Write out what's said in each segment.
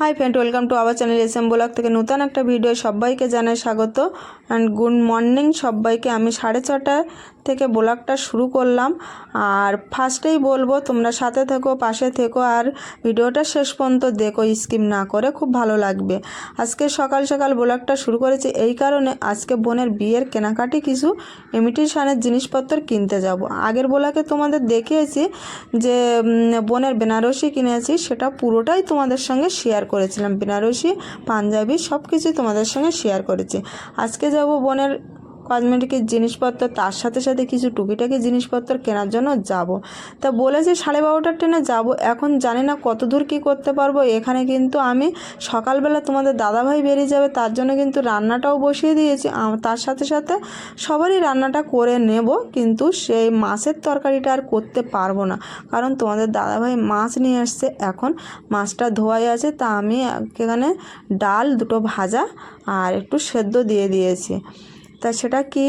Hi friend welcome to our channel S blog থেকে নতুন একটা ভিডিও সবাইকে জানাই স্বাগত। অ্যান্ড গুড মর্নিং সবাইকে। আমি সাড়ে ছটা থেকে ব্লগটা শুরু করলাম। আর ফার্স্টেই বলব, তোমরা সাথে থেকো, পাশে থেকো, আর ভিডিওটা শেষ পর্যন্ত দেখো স্কিপ না করে খুব ভালো লাগবে। আজকে সকাল সকাল ব্লগটা শুরু করেছি এই কারণে আজকে বোনের বিয়ের কেনাকাটি কিছু ইমিটেশনের জিনিসপত্র কিনতে যাব। আগের ব্লগে তোমাদের দেখিয়েছি যে বোনের বেনারসি কিনেছি, সেটা পুরোটাই তোমাদের সঙ্গে শেয়ার করেছিলাম বেনারসি পাঞ্জাবি সব কিছুই তোমাদের সঙ্গে শেয়ার করেছি। আজকে যাব বোনের কসমেটিকের জিনিসপত্র, তার সাথে সাথে কিছু টুকিটাকি জিনিসপত্র কেনার জন্য যাব। তা বলেছি সাড়ে বারোটার ট্রেনে যাব। এখন জানি না কত দূর কী করতে পারব। এখানে কিন্তু আমি সকালবেলা তোমাদের দাদাভাই বেরিয়ে যাবে, তার জন্য কিন্তু রান্নাটাও বসিয়ে দিয়েছি। তার সাথে সাথে সবারই রান্নাটা করে নেব, কিন্তু সেই মাছের তরকারিটা আর করতে পারব না। কারণ তোমাদের দাদাভাই মাছ নিয়ে এসছে এখন। মাছটা ধোয়াই আছে, তা আমি এখানে ডাল, দুটো ভাজা আর একটু সেদ্ধ দিয়ে দিয়েছি। তা সেটা কি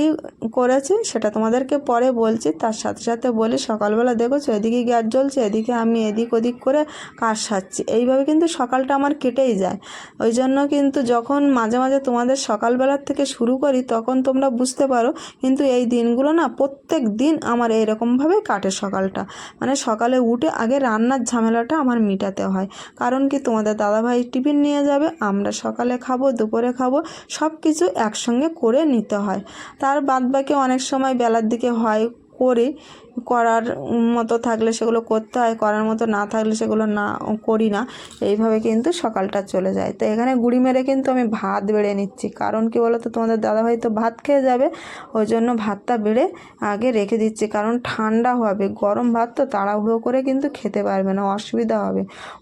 করেছি? সেটা তোমাদেরকে পরে বলছি। তার সাথে সাথে বলি সকালবেলা দেখেছ এদিকে গ্যাস জ্বলছে, এদিকে আমি এদিক ওদিক করে কাজ সারছি। এইভাবে কিন্তু সকালটা আমার কেটেই যায়। ওই জন্য কিন্তু যখন মাঝে মাঝে তোমাদের সকালবেলার থেকে শুরু করি, তখন তোমরা বুঝতে পারো, কিন্তু এই দিনগুলো না প্রত্যেক দিন আমার এইরকমভাবেই কাটে সকালটা। মানে সকালে উঠে আগে রান্নার ঝামেলাটা আমার মিটাতে হয়। কারণ কি তোমাদের দাদাভাই টিফিন নিয়ে যাবে, আমরা সকালে খাব, দুপুরে খাব সব কিছু একসঙ্গে করে নিতে হয়। তার বাদবাকি অনেক সময় বেলার দিকে হয় করি করার মতো থাকলে সেগুলো করতে হয়, করার মতো না থাকলে সেগুলো না, করি না। এইভাবে কিন্তু সকালটা চলে যায়। তো এখানে গুড়ি মেরে কিন্তু আমি ভাত বেড়ে নিচ্ছি। কারণ কি বলো তো তোমাদের দাদাভাই তো ভাত খেয়ে যাবে, ওই জন্য ভাতটা বেড়ে আগে রেখে দিচ্ছি। কারণ ঠান্ডা হবে, গরম ভাত তো তাড়াহুড়ো করে কিন্তু খেতে পারবে না, অসুবিধা হবে।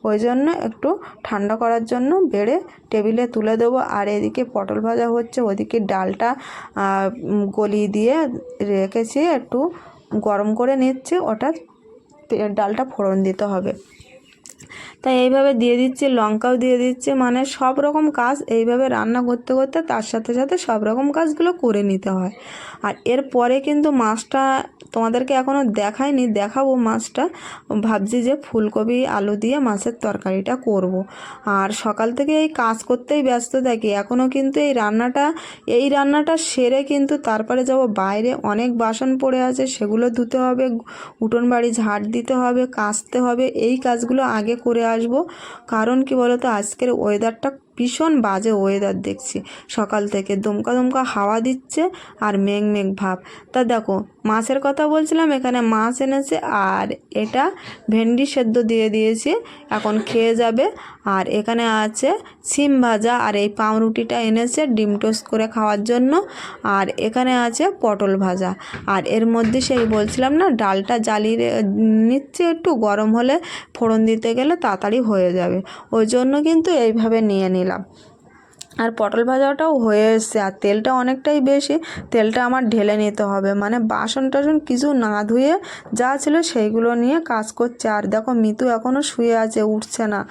ওই জন্য একটু ঠান্ডা করার জন্য বেড়ে টেবিলে তুলে দেবো। আর এদিকে পটল ভাজা হচ্ছে, ওদিকে ডালটা গলিয়ে দিয়ে রেখেছি একটু গরম করে নিচ্ছে ওটা ডালটা ফোড়ন দিতে হবে। তাই এইভাবে দিয়ে দিচ্ছে, লঙ্কাও দিয়ে দিচ্ছে মানে সব রকম কাজ এইভাবে রান্না করতে করতে তার সাথে সাথে সব রকম কাজগুলো করে নিতে হয়। আর এরপরে কিন্তু মাছটা তোমাদেরকে এখনও দেখাইনি, দেখাবো মাছটা। ভাবছি যে ফুলকপি, আলু দিয়ে মাছের তরকারিটা করব। আর সকাল থেকে এই কাজ করতেই ব্যস্ত থাকি এখনও কিন্তু এই রান্নাটা এই রান্নাটা সেরে কিন্তু তারপরে যাব বাইরে। অনেক বাসন পড়ে আছে, সেগুলো ধুতে হবে, উঠোন বাড়ি ঝাড় দিতে হবে, কাচতে হবে, এই কাজগুলো আগে করে আসব। কারণ কি বলতো আজকের ওয়েদারটা ভীষণ বাজে ওয়েদার দেখছি। সকাল থেকে দমকা দমকা হাওয়া দিচ্ছে আর মেঘ মেঘ ভাব। তা দেখো, মাছের কথা বলছিলাম, এখানে মাছ এনেছে আর এটা ভেন্ডি সেদ্ধ দিয়ে দিয়েছি, এখন খেয়ে যাবে। আর এখানে আছে সিম ভাজা আর এই পাউরুটিটা এনেছে ডিম টোস্ট করে খাওয়ার জন্য। আর এখানে আছে পটল ভাজা। আর এর মধ্যে সেই বলছিলাম না, ডালটা জ্বালিয়ে নিচ্ছে একটু, গরম হলে ফোড়ন দিতে গেলে তাড়াতাড়ি হয়ে যাবে। ওই জন্য কিন্তু এইভাবে নিয়ে নিলাম। Venezuela. আর পটল ভাজাটাও হয়ে এসছে, আর তেলটা অনেকটাই বেশি, তেলটা আমার ঢেলে নিতে হবে। মানে বাসন টাসন কিছু না ধুয়ে যা ছিল সেইগুলো নিয়ে কাজ করছে। আর দেখো, মিতু এখনও শুয়ে আছে, উঠছে না।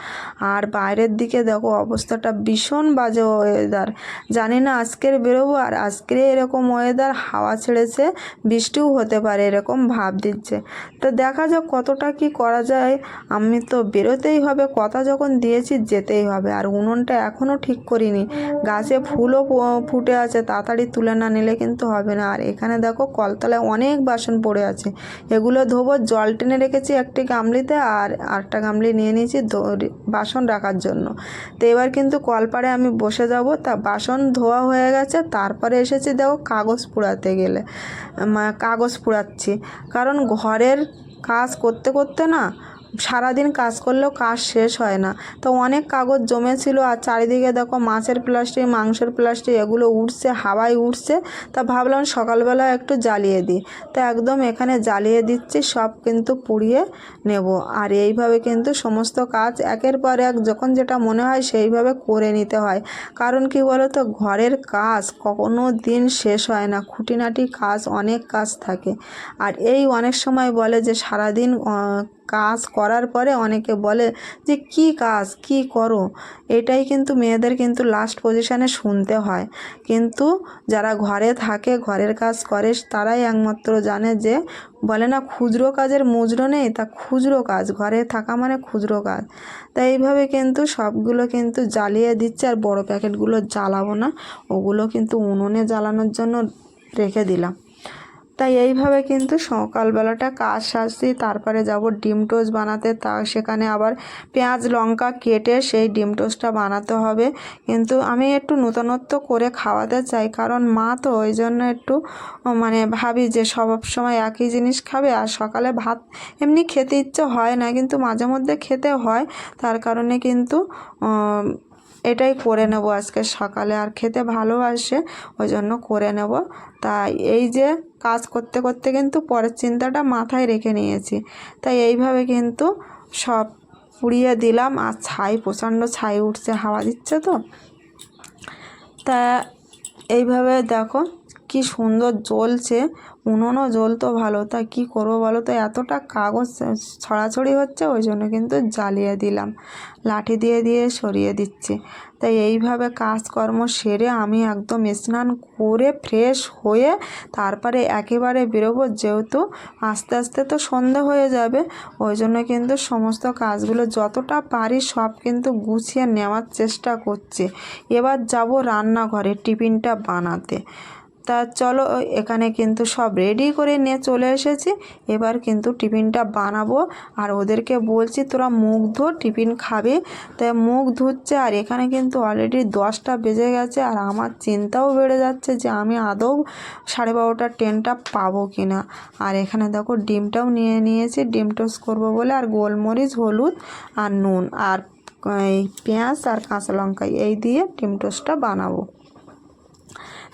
আর বাইরের দিকে দেখো, অবস্থাটা ভীষণ বাজে ওয়েদার জানি না আজকের বেরোবো, আর আজকে এরকম ওয়েদার হাওয়া ছেড়েছে, বৃষ্টিও হতে পারে, এরকম ভাব দিচ্ছে। তো দেখা যাক কতটা কি করা যায়। আমি তো বেরোতেই হবে, কথা যখন দিয়েছি যেতেই হবে, আর উনুনটা এখনও ঠিক করিনি। গাছে ফুলও ফুটে আছে, তাড়াতাড়ি তুলে না নিলে কিন্তু হবে না। আর এখানে দেখো কলতলায় অনেক বাসন পড়ে আছে। এগুলো ধোবো, জল টেনে রেখেছি একটি গামলিতে আর আটটা গামলি নিয়ে নিয়েছি বাসন রাখার জন্য। তো এবার কিন্তু কলপাড়ে আমি বসে যাব। তা বাসন ধোয়া হয়ে গেছে, তারপরে এসেছি দেখো কাগজ পোড়াতে গেলে। কাগজ পোড়াচ্ছি। কারণ ঘরের কাজ করতে করতে না সারাদিন কাজ করলেও কাজ শেষ হয় না। তো অনেক কাগজ জমেছিল আর চারিদিকে দেখো মাছের প্লাস্টিক, মাংসের প্লাস্টিক এগুলো উঠছে, হাওয়ায় উঠছে। তা ভাবলাম সকালবেলা একটু জ্বালিয়ে দিই। তো একদম এখানে জ্বালিয়ে দিচ্ছি, সব কিন্তু পুড়িয়ে নেব। আর এইভাবে কিন্তু সমস্ত কাজ একের পর এক যখন যেটা মনে হয় সেইভাবে করে নিতে হয়। কারণ কি বলো তো ঘরের কাজ কখনো দিন শেষ হয় না, খুঁটিনাটি কাজ, অনেক কাজ থাকে। আর এই অনেক সময় বলে যে সারাদিন কাজ করার পরে অনেকে বলে যে, কি কাজ? কি করো? এটাই কিন্তু মেয়েদের কিন্তু লাস্ট পজিশনে শুনতে হয়। কিন্তু যারা ঘরে থাকে, ঘরের কাজ করে, তারাই একমাত্র জানে যে, বলে না, খুচরো কাজের মুজরো নেই, তা খুচরো কাজ। ঘরে থাকা মানে খুচরো কাজ। তাই এইভাবে কিন্তু সবগুলো কিন্তু জ্বালিয়ে দিচ্ছে আর বড় প্যাকেটগুলো জ্বালাবো না। ওগুলো কিন্তু উনুনে জ্বালানোর জন্য রেখে দিলাম। তাই এইভাবে কিন্তু সকালবেলাটা কাজ সারছি তারপরে যাব ডিম টোস্ট বানাতে, তা সেখানে আবার পেঁয়াজ, লঙ্কা কেটে সেই ডিম টোস্টটা বানাতে হবে। কিন্তু আমি একটু নূতনত্ব করে খাওয়াতে চাই, কারণ মা তো ওই জন্য একটু মানে ভাবি যে সব সময় একই জিনিস খাবে আর সকালে ভাত এমনি খেতে ইচ্ছে হয় না, কিন্তু মাঝে মধ্যে খেতে হয়। তার কারণে কিন্তু এটাই করে নেব আজকে সকালে, আর খেতে ভালোবাসে ওই জন্য করে নেব। তাই এই যে কাজ করতে করতে কিন্তু পরের চিন্তাটা মাথায় রেখে নিয়েছি। তাই এইভাবে কিন্তু সব পুড়িয়ে দিলাম, আর ছাই, প্রচণ্ড ছাই উঠছে, হাওয়া দিচ্ছে তো। তা এইভাবে দেখো কি সুন্দর জ্বলছে উনুনও জ্বলতো ভালো, তা কি করব বলো তো? এতটা কাগজ ছড়াছড়ি হচ্ছে, ওই জন্য কিন্তু জ্বালিয়ে দিলাম। লাঠি দিয়ে দিয়ে সরিয়ে দিচ্ছি। তাই এইভাবে কাজকর্ম সেরে আমি একদম স্নান করে ফ্রেশ হয়ে তারপরে একেবারে বেরোবো, যেহেতু আস্তে আস্তে তো সন্ধে হয়ে যাবে, ওই জন্য কিন্তু সমস্ত কাজগুলো যতটা পারি সব কিন্তু গুছিয়ে নেওয়ার চেষ্টা করছি। এবার যাব রান্নাঘরে টিফিনটা বানাতে। তা চলো, এখানে কিন্তু সব রেডি করে নিয়ে চলে এসেছি। এবার কিন্তু টিফিনটা বানাবো। আর ওদেরকে বলছি, তোরা মুখ ধো টিফিন খাবে। তাই মুখ ধুচ্ছে, আর এখানে কিন্তু অলরেডি দশটা বেজে গেছে। আর আমার চিন্তাও বেড়ে যাচ্ছে যে আমি আদৌ সাড়ে বারোটার ট্রেনটা পাবো কি না আর এখানে দেখো, ডিমটাও নিয়ে নিয়েছি। ডিম টোস্ট করব বলে, আর গোলমরিচ, হলুদ আর নুন আর, এই পেঁয়াজ আর কাঁচা লঙ্কা, এই দিয়ে ডিম টোস্টটা বানাবো।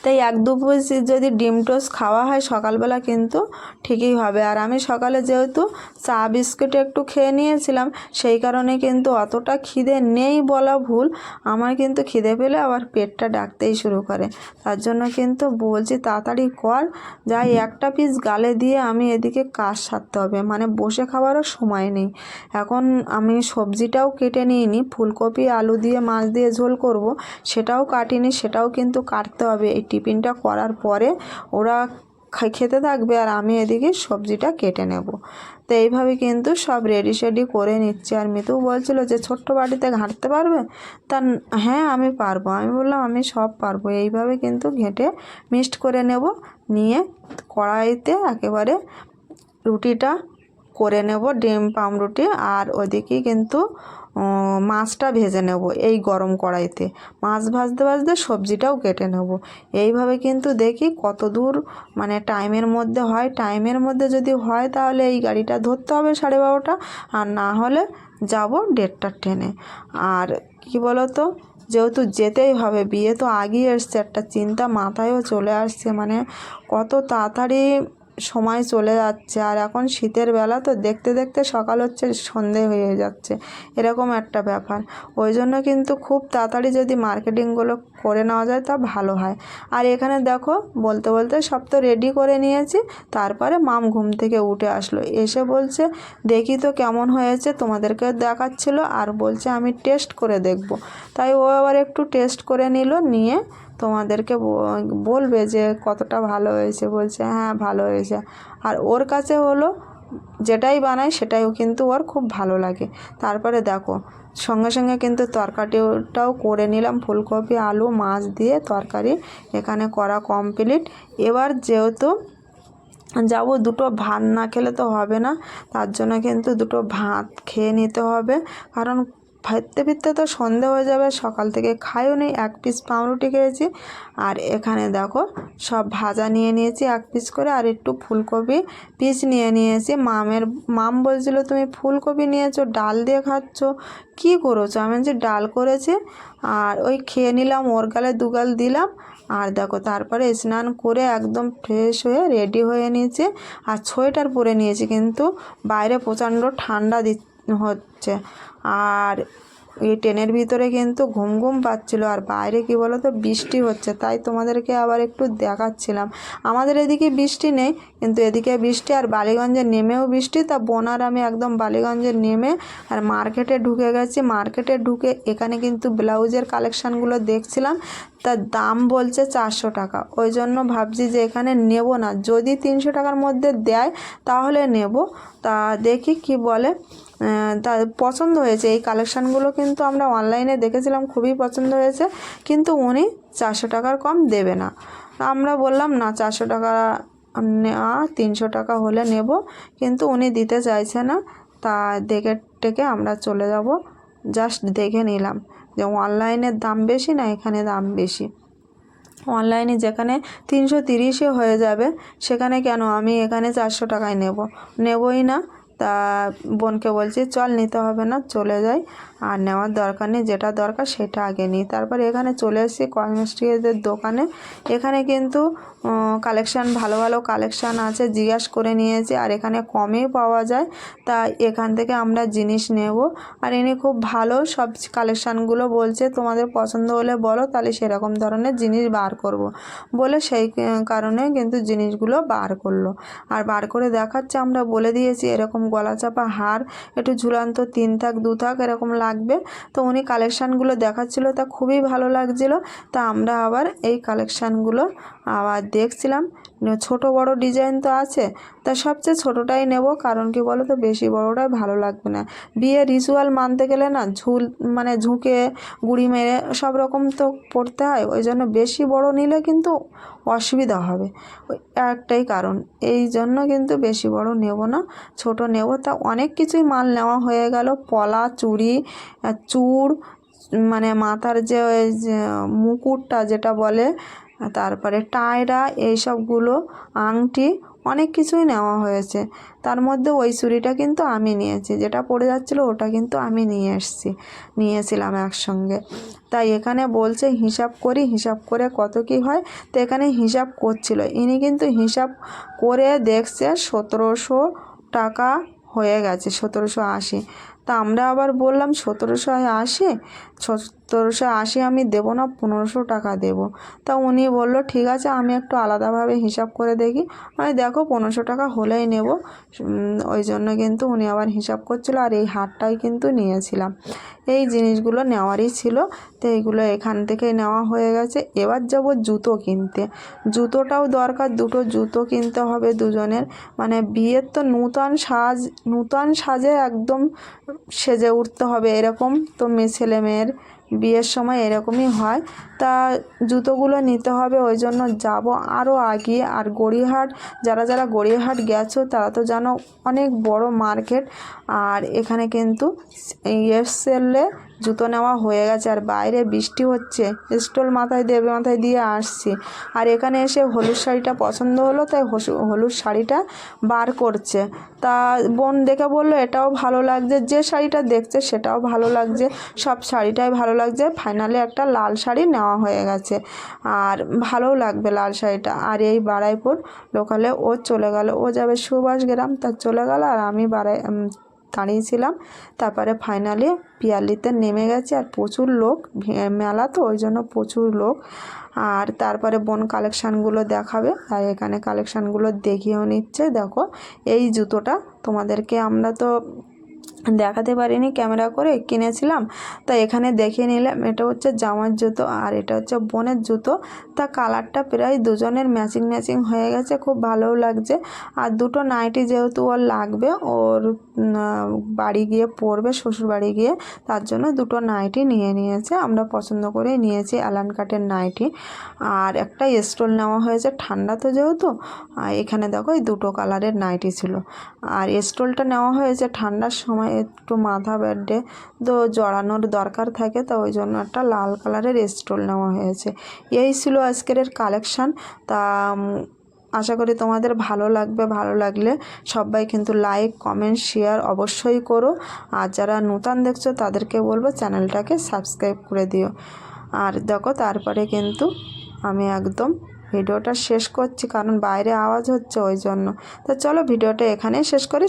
তাই এক দু পিস যদি ডিম টোস্ট খাওয়া হয় সকালবেলা কিন্তু ঠিকই হবে। আর আমি সকালে যেহেতু চা, বিস্কুট একটু খেয়ে নিয়েছিলাম, সেই কারণে কিন্তু অতটা খিদে নেই বলা ভুল। আমার কিন্তু খিদে পেলে আবার পেটটা ডাকতেই শুরু করে। তার জন্য কিন্তু বলছি তাড়াতাড়ি কর, যাই একটা পিস গালে দিয়ে আমি এদিকে কাজ সারতে হবে। মানে বসে খাওয়ারও সময় নেই। এখন আমি সবজিটাও কেটে নিইনি, ফুলকপি, আলু দিয়ে, মাছ দিয়ে ঝোল করব, সেটাও কাটিনি, সেটাও কিন্তু কাটতে হবে। এই টিফিনটা করার পরে ওরা খেতে থাকবে আর আমি এদিকে সবজিটা কেটে নেব। তো এইভাবে কিন্তু সব রেডি সেডি করে নিচ্ছে। আর মিতু বলছিল যে, ছোট্ট বাড়িতে ঘাঁটতে পারবে? তা হ্যাঁ আমি পারব। আমি বললাম, আমি সব পারব। এইভাবে কিন্তু ঘেঁটে মিক্সড করে নেব। নিয়ে কড়াইতে একেবারে রুটিটা করে নেব ডিম পাউরুটি আর ওদিকে কিন্তু মাছটা ভেজে নেব এই গরম কড়াইতে। মাছ ভাজতে ভাজতে সবজিটাও কেটে নেব। এইভাবে কিন্তু দেখি কত দূর মানে টাইমের মধ্যে হয়। টাইমের মধ্যে যদি হয় তাহলে এই গাড়িটা ধরতে হবে সাড়ে বারোটা, আর না হলে যাব দেড়টার ট্রেনে। আর কি বলো তো যেহেতু যেতেই হবে, বিয়ে তো আগেই এসছে, একটা চিন্তা মাথায়ও চলে আসছে মানে কত তাড়াতাড়ি সময় চলে যাচ্ছে। আর এখন শীতের বেলা তো দেখতে দেখতে সকাল হচ্ছে, সন্ধে হয়ে যাচ্ছে। এরকম একটা ব্যাপার। ওই জন্য কিন্তু খুব তাড়াতাড়ি যদি মার্কেটিংগুলো করে নেওয়া যায় তা ভালো হয়। আর এখানে দেখো, বলতে বলতে সব তো রেডি করে নিয়েছি। তারপরে মাম ঘুম থেকে উঠে আসলো। এসে বলছে, দেখি তো কেমন হয়েছে, তোমাদেরকে দেখাচ্ছিল। আর বলছে, আমি টেস্ট করে দেখব। তাই ও আবার একটু টেস্ট করে নিল, নিয়ে তোমাদেরকে বলবে যে কতটা ভালো হয়েছে। বলছে হ্যাঁ ভালো হয়েছে। আর ওর কাছে হলো, যেটাই বানাই সেটাই কিন্তু ওর খুব ভালো লাগে। তারপরে দেখো, সঙ্গে সঙ্গে কিন্তু তরকারিটাও করে নিলাম। ফুলকপি, আলু, মাছ দিয়ে তরকারি এখানে করা কমপ্লিট। এবার যেহেতু যাব, দুটো ভাত না খেলে তো হবে না। তার জন্য কিন্তু দুটো ভাত খেয়ে নিতে হবে। কারণ ফিরতে ফিরতে তো সন্ধে হয়ে যাবে, সকাল থেকে খাইও নি এক পিস পাউরুটি খেয়েছি। আর এখানে দেখো, সব ভাজা নিয়ে নিয়েছি এক পিস করে, আর একটু ফুলকপি পিস নিয়ে নিয়েছি। মামের, মাম বলছিল, তুমি ফুলকপি নিয়েছো, ডাল দিয়ে খাচ্ছ? কী করেছ? আমি যে ডাল করেছি। আর ওই খেয়ে নিলাম, ওর গালে দুগাল দিলাম। আর দেখো, তারপরে স্নান করে একদম ফ্রেশ হয়ে রেডি হয়ে নিয়েছি। আর সোয়েটার পরে নিয়েছি, কিন্তু বাইরে প্রচণ্ড ঠান্ডা দি হচ্ছে। আর এই ট্রেনের ভিতরে কিন্তু ঘুম ঘুম পাচ্ছিলো। আর বাইরে কি বলো তো বৃষ্টি হচ্ছে। তাই তোমাদেরকে আবার একটু দেখাচ্ছিলাম। আমাদের এদিকে বৃষ্টি নেই, কিন্তু এদিকে বৃষ্টি আর বালিগঞ্জে নেমেও বৃষ্টি। তা বোনার আমি একদম বালিগঞ্জে নেমে আর মার্কেটে ঢুকে গেছি। মার্কেটে ঢুকে এখানে কিন্তু ব্লাউজের কালেকশানগুলো দেখছিলাম। তার দাম বলছে চারশো টাকা। ওই জন্য ভাবছি যে এখানে নেব না। যদি তিনশো টাকার মধ্যে দেয়, তাহলে নেব। তা দেখি কি বলে। তা পছন্দ হয়েছে। এই কালেকশানগুলো কিন্তু আমরা অনলাইনে দেখেছিলাম খুবই পছন্দ হয়েছে, কিন্তু উনি চারশো টাকার কম দেবে না। আমরা বললাম, না, চারশো টাকা নেওয়া তিনশো টাকা হলে নেব। কিন্তু উনি দিতে চাইছে না, তা দেখে টেকে আমরা চলে যাব। জাস্ট দেখে নিলাম যে অনলাইনের দাম বেশি না এখানে দাম বেশি। অনলাইনে যেখানে তিনশো তিরিশে হয়ে যাবে, সেখানে কেন আমি এখানে চারশো টাকায় নেব? নেবই না। তা বোনকে বলছি, চল নিতে হবে না, চলে যাই। আর নেওয়ার দরকার নেই, যেটা দরকার সেটা আগে নিই। তারপর এখানে চলে এসেছি কসমেটিক্সের দোকানে। এখানে কিন্তু কালেকশান, ভালো ভালো কালেকশান আছে, জিজ্ঞাস করে নিয়েছি, আর এখানে কমেই পাওয়া যায়। তাই এখান থেকে আমরা জিনিস নেব। আর ইনি খুব ভালো সব কালেকশানগুলো বলছে, তোমাদের পছন্দ হলে বলো, তাহলে সেরকম ধরনের জিনিস বার করব। বলে সেই কারণে কিন্তু জিনিসগুলো বার করল। আর বার করে দেখাচ্ছে, আমরা বলে দিয়েছি, এরকম গলা চাপা হার, একটু ঝুলান্ত তিন থাক, দু থাক এরকম লাগবে। তো উনি কালেকশানগুলো দেখাচ্ছিল, তা খুবই ভালো লাগছিল। তা আমরা আবার এই কালেকশানগুলো আবার দেখছিলাম। ছোট বড় ডিজাইন তো আছে, তা সবচেয়ে ছোটোটাই নেব, কারণ কি বলো তো বেশি বড়টাই ভালো লাগবে না। বিয়ে রিচুয়াল মানতে গেলে না, ঝুল মানে ঝুঁকে, গুড়ি মেরে সব রকম তো পড়তে হয়, ওই জন্য বেশি বড় নিলে কিন্তু অসুবিধা হবে। একটাই কারণ, এই জন্য কিন্তু বেশি বড় নেব না, ছোট নেব। তা অনেক কিছুই মাল নেওয়া হয়ে গেল, পলা, চুড়ি, চূড় মানে মাথার যে ওই যে মুকুটটা যেটা বলে তারপরে টায়রা এইসবগুলো, আংটি অনেক কিছুই নেওয়া হয়েছে। তার মধ্যে ওই চুড়িটা কিন্তু আমি নিয়েছি। যেটা পড়ে যাচ্ছিল ওটা কিন্তু আমি নিয়ে এসেছি, নিয়েছিলাম একসঙ্গে। তাই এখানে বলছে হিসাব করি, হিসাব করে কত কি হয়, তো এখানে হিসাব করছিল। ইনি কিন্তু হিসাব করে দেখছে সতেরোশো টাকা হয়ে গেছে, সতেরোশো আশি। তা আমরা আবার বললাম, সতেরোশো আশি? সতেরোশো আশি আমি দেবো না, পনেরোশো টাকা দেবো। তা উনি বলল, ঠিক আছে, আমি একটু আলাদাভাবে হিসাব করে দেখি। আমি, দেখো, পনেরোশো টাকা হলেই নেব। ওই জন্য কিন্তু উনি আবার হিসাব করছিল, আর এই হারটাই কিন্তু নিয়েছিলাম। এই জিনিসগুলো নেওয়ারই ছিল, তো এইগুলো এখান থেকে নেওয়া হয়ে গেছে। এবার যাব জুতো কিনতে। জুতোটাও দরকার, দুটো জুতো কিনতে হবে দুজনের। মানে বিয়ের তো নূতন সাজ, নূতন সাজে একদম সেজে উঠতে হবে এরকম। তো মেয়ে, ছেলে মেয়ের বিয়ের সময় এরকমই হয়। তা জুতোগুলো নিতে হবে, ওই জন্য যাব আরও আগিয়ে আর গড়িয়াহাট, যারা যারা গড়িয়াহাট গেছো, তারা তো জানো অনেক বড় মার্কেট। আর এখানে কিন্তু এসেলে জুতো নেওয়া হয়ে গেছে আর বাইরে বৃষ্টি হচ্ছে। স্টোল মাথায়, দেবে মাথায় দিয়ে আসছি। আর এখানে এসে হলুদ শাড়িটা পছন্দ হলো, তাই হলুদ শাড়িটা বার করছে। তা বোন দেখে বলল, এটাও ভালো লাগছে। যে শাড়িটা দেখছে, সেটাও ভালো লাগছে। সব শাড়িটাই ভালো লাগছে। ফাইনালি একটা লাল শাড়ি নেওয়া হয়ে গেছে। আর ভালোও লাগবে লাল শাড়িটা। আর এই বারাইপুর লোকালে ও চলে গেল। ও যাবে সুভাষ গ্রাম তা চলে গেল আর আমি বারাই দাঁড়িয়েছিলাম। তারপরে ফাইনালি পিয়ালিতে নেমে গেছে আর প্রচুর লোক মেলা তো, ওই জন্য প্রচুর লোক। আর তারপরে বোন কালেকশানগুলো দেখাবে আর এখানে কালেকশানগুলো দেখিয়েও নিচ্ছে। দেখো, এই জুতোটা তোমাদেরকে আমরা তো দেখাতে পারিনি ক্যামেরা করে, কিনেছিলাম। তা এখানে দেখিয়ে নিলাম, এটা হচ্ছে জামার জুতো আর এটা হচ্ছে বোনের জুতো। তা কালারটা প্রায় দুজনের ম্যাচিং ম্যাচিং হয়ে গেছে, খুব ভালোও লাগছে। আর দুটো নাইটি যেহেতু ওর লাগবে, ওর বাড়ি গিয়ে পরবে, শ্বশুর বাড়ি গিয়ে। তার জন্য দুটো নাইটি নিয়ে নিয়েছে। আমরা পছন্দ করেই নিয়েছি অ্যালান কাটের নাইটি। আর একটা স্টোল নেওয়া হয়েছে ঠান্ডা তো যেহেতু এখানে দেখো এই দুটো কালারের নাইটি ছিল। আর স্টোলটা নেওয়া হয়েছে ঠান্ডার সময়, একটু মাথা ব্যাডে। তো জড়ানোর দরকার থাকে, তো ওই জন্য একটা লাল কালারের স্টোল নেওয়া হয়েছে। এই ছিল আজকের কালেকশান তা আশা করি তোমাদের ভালো লাগবে, ভালো লাগলে সবাই কিন্তু লাইক কমেন্ট শেয়ার অবশ্যই করো। আর যারা নূতন দেখছ, তাদেরকে বলব চ্যানেলটাকে সাবস্ক্রাইব করে দিও। আর দেখো, তারপরে কিন্তু আমি একদম ভিডিওটা শেষ করছি, কারণ বাইরে আওয়াজ হচ্ছে ওই জন্য। তো চলো, ভিডিওটা এখানেই শেষ করি।